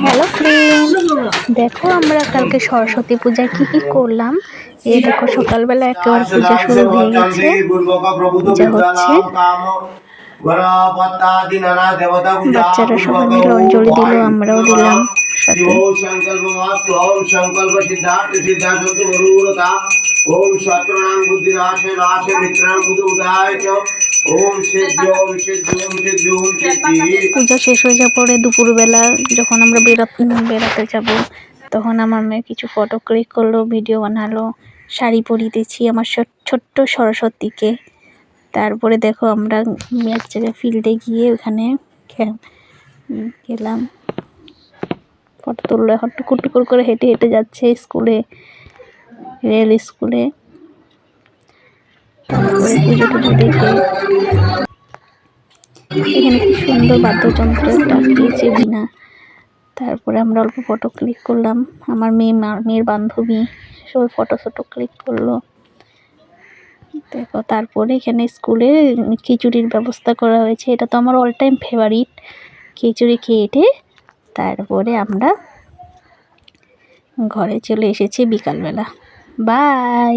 Hello friend দেখো আমরা কালকে সরস্বতী পূজায় কি কি করলাম? এই দেখো সকালবেলা একেবারে পূজা শুরু হয়ে গেছে। যা হচ্ছে। বাচ্চারা সবাই মিলে অঞ্জলি দিল আমরাও দিলাম। সাথে ওম পূজা শেষ হয়ে যাওয়ার পরে দুপুরবেলা যখন আমরা বেরোতে, বেড়াতে যাব, তখন আমার মেয়ে কিছু ফটো ক্লিক করল ভিডিও বানালো, শাড়ি পরিয়েছি আমার ছোট- ছোট্ট সরস্বতীকে। তারপরে দেখো আমরা এক জায়গায় ফিল্ডে গিয়ে ওখানে গেলাম ফটো তুললো, এখন টুকুর টুকুর করে হেঁটে হেঁটে যাচ্ছে স্কুলে রেল স্কুলে দেখে এখানে কি সুন্দর বাদ্যযন্ত্র দিয়েছে বিনা। তারপরে আমরা অল্প ফটো ক্লিক করলাম। আমার মেয়ে মেয়ের বান্ধবী সবাই ফটো ফটো ক্লিক করল। দেখো, তারপরে এখানে স্কুলে খিচুড়ির ব্যবস্থা করা হয়েছে। এটা তো আমার অল টাইম ফেভারিট খিচুড়ি খেয়েটে তারপরে আমরা ঘরে চলে এসেছি বিকালবেলা। বাই